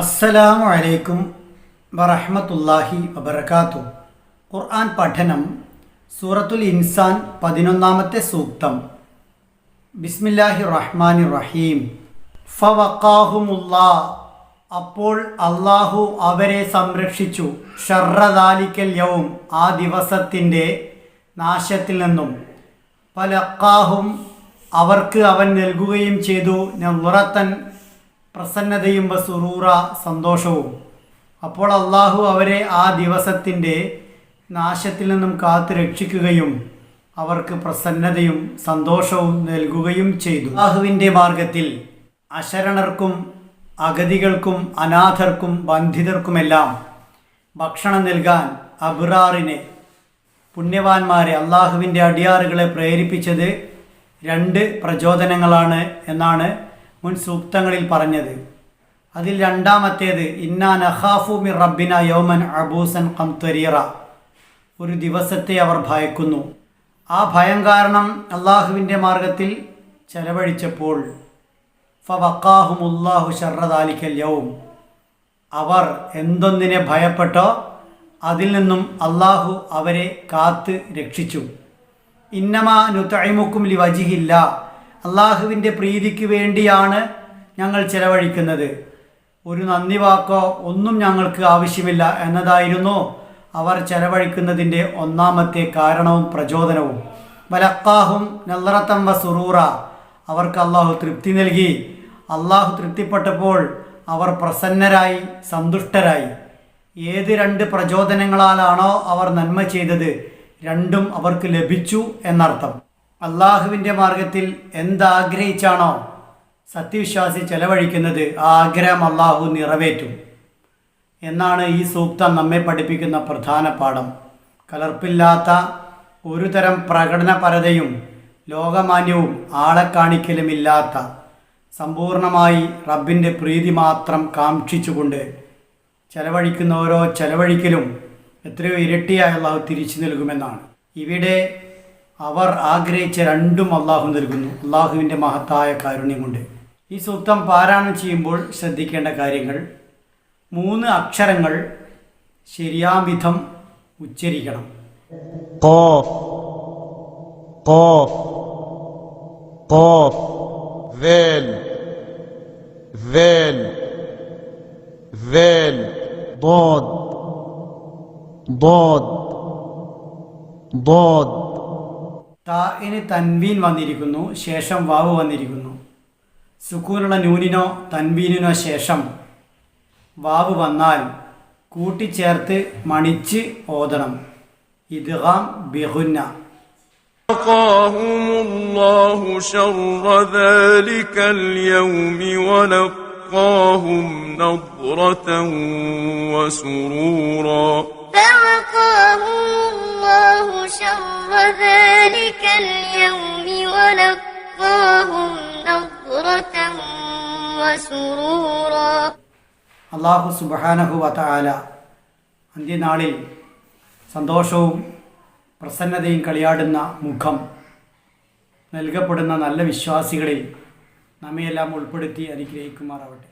അസ്സലാമു അലൈക്കും വറഹ്മത്തുള്ളാഹി വബർക്കാത്തു ഖുർആൻ പഠനം സൂറത്തുൽ ഇൻസാൻ പതിനൊന്നാമത്തെ സൂക്തം. ബിസ്മില്ലാഹി റഹ്മാനി റഹീം. ഫവക്കാഹുമുല്ലാ അപ്പോൾ അള്ളാഹു അവരെ സംരക്ഷിച്ചു. ഷർറദാലിക്കൽ യൗം ആ ദിവസത്തിന്റെ നാശത്തിൽ നിന്നും. ഫലഖാഹും അവർക്ക് അവൻ നൽകുകയും ചെയ്തു. നുറത്തൻ പ്രസന്നതയും വസുറൂറ സന്തോഷവും. അപ്പോൾ അള്ളാഹു അവരെ ആ ദിവസത്തിന്റെ നാശത്തിൽ നിന്നും കാത്തു രക്ഷിക്കുകയും അവർക്ക് പ്രസന്നതയും സന്തോഷവും നൽകുകയും ചെയ്തു. അള്ളാഹുവിന്റെ മാർഗത്തിൽ അശരണർക്കും അഗതികൾക്കും അനാഥർക്കും ബന്ധിതർക്കുമെല്ലാം ഭക്ഷണം നൽകാൻ അബ്രാറിനെ പുണ്യവാന്മാരെ അള്ളാഹുവിന്റെ അടിയാറുകളെ പ്രേരിപ്പിച്ചത് രണ്ട് പ്രചോദനങ്ങളാണ് എന്നാണ് മുൻ സൂക്തങ്ങളിൽ പറഞ്ഞത്. അതിൽ രണ്ടാമത്തേത് ഇന്നാ നഹാഫു മിർ റബ്ബിന യോമൻ അബൂസൻ കംത്വരീറ ഒരു ദിവസത്തെ അവർ ഭയക്കുന്നു. ആ ഭയം കാരണം അള്ളാഹുവിന്റെ മാർഗത്തിൽ ചെലവഴിച്ചപ്പോൾ ഫവക്കാഹുമുല്ലാഹു ഷർറദാലിക്കൽ യൗം. അവർ എന്തൊന്നിനെ ഭയപ്പെട്ടോ അതിൽ നിന്നും അള്ളാഹു അവരെ കാത്ത് രക്ഷിച്ചു. ഇന്നമാ നുത്തഴിമുക്കും ലി വജിഹില്ല അള്ളാഹുവിന്റെ പ്രീതിക്ക് വേണ്ടിയാണ് ഞങ്ങൾ ചെലവഴിക്കുന്നത്. ഒരു നന്ദി വാക്കോ ഒന്നും ഞങ്ങൾക്ക് ആവശ്യമില്ല എന്നതായിരുന്നു അവർ ചെലവഴിക്കുന്നതിന്റെ ഒന്നാമത്തെ കാരണവും പ്രചോദനവും. വലക്കാഹും നല്ലറത്തം വ സുറൂറ. അവർക്ക് അള്ളാഹു തൃപ്തി നൽകി. അള്ളാഹു തൃപ്തിപ്പെട്ടപ്പോൾ അവർ പ്രസന്നരായി സന്തുഷ്ടരായി. ഏത് രണ്ട് പ്രചോദനങ്ങളാലാണോ അവർ നന്മ ചെയ്തത് രണ്ടും അവർക്ക് ലഭിച്ചു എന്നർത്ഥം. അള്ളാഹുവിന്റെ മാർഗത്തിൽ എന്താഗ്രഹിച്ചാണോ സത്യവിശ്വാസി ചെലവഴിക്കുന്നത് ആ ആഗ്രഹം അള്ളാഹു നിറവേറ്റും. എന്നാണ് ഈ സൂക്തം നമ്മെ പഠിപ്പിക്കുന്ന പ്രധാന പാഠം. കലർപ്പില്ലാത്ത ഒരു തരം പ്രകടനപരതയും ലോകമാന്യവും ആളെ കാണിക്കലുമില്ലാത്ത സമ്പൂർണമായി റബ്ബിന്റെ പ്രീതി മാത്രം കാക്ഷിച്ചുകൊണ്ട് ചെലവഴിക്കുന്ന ഓരോ ചെലവഴിക്കലും എത്രയോ ഇരട്ടിയായി തിരിച്ചു നൽകുമെന്നാണ്. ഇവിടെ അവർ ആഗ്രഹിച്ച രണ്ടും അള്ളാഹു നൽകുന്നു. അള്ളാഹുവിന്റെ മഹത്തായ കാരുണ്യം കൊണ്ട്. ഈ സൂക്തം പാരായണം ചെയ്യുമ്പോൾ ശ്രദ്ധിക്കേണ്ട കാര്യങ്ങൾ. മൂന്ന് അക്ഷരങ്ങൾ ശരിയാവിധം ഉച്ചരിക്കണം. കോഫ് കോഫ് കോഫ് വേൽ വേൽ വേൽ. ബോദ് ബോദ് ബോദ് താഇന് തൻവീൻ വന്നിരിക്കുന്നു ശേഷം വാവ് വന്നിരിക്കുന്നു സുക്കൂനുള്ള നൂനിനോ തൻവീനിനോ ശേഷം വാവ് വന്നാൽ കൂട്ടിച്ചേർത്ത് മണിച്ച് ഓതണം ഇദ്ഗാം ബിഹുന്ന وقاهم الله شر ذلك اليوم ولقاهم نضرة وسرورا فوقاهم الله شر ذلك اليوم ولقاهم نضرة وسرورا അള്ളാഹു സുബഹാനഹു വതആല അന്ത്യനാളിൽ സന്തോഷവും പ്രസന്നതയും കളിയാടുന്ന മുഖം നൽകപ്പെടുന്ന നല്ല വിശ്വാസികളിൽ നമ്മയെല്ലാം ഉൾപ്പെടുത്തി അനുഗ്രഹിക്കുമാറാവട്ടെ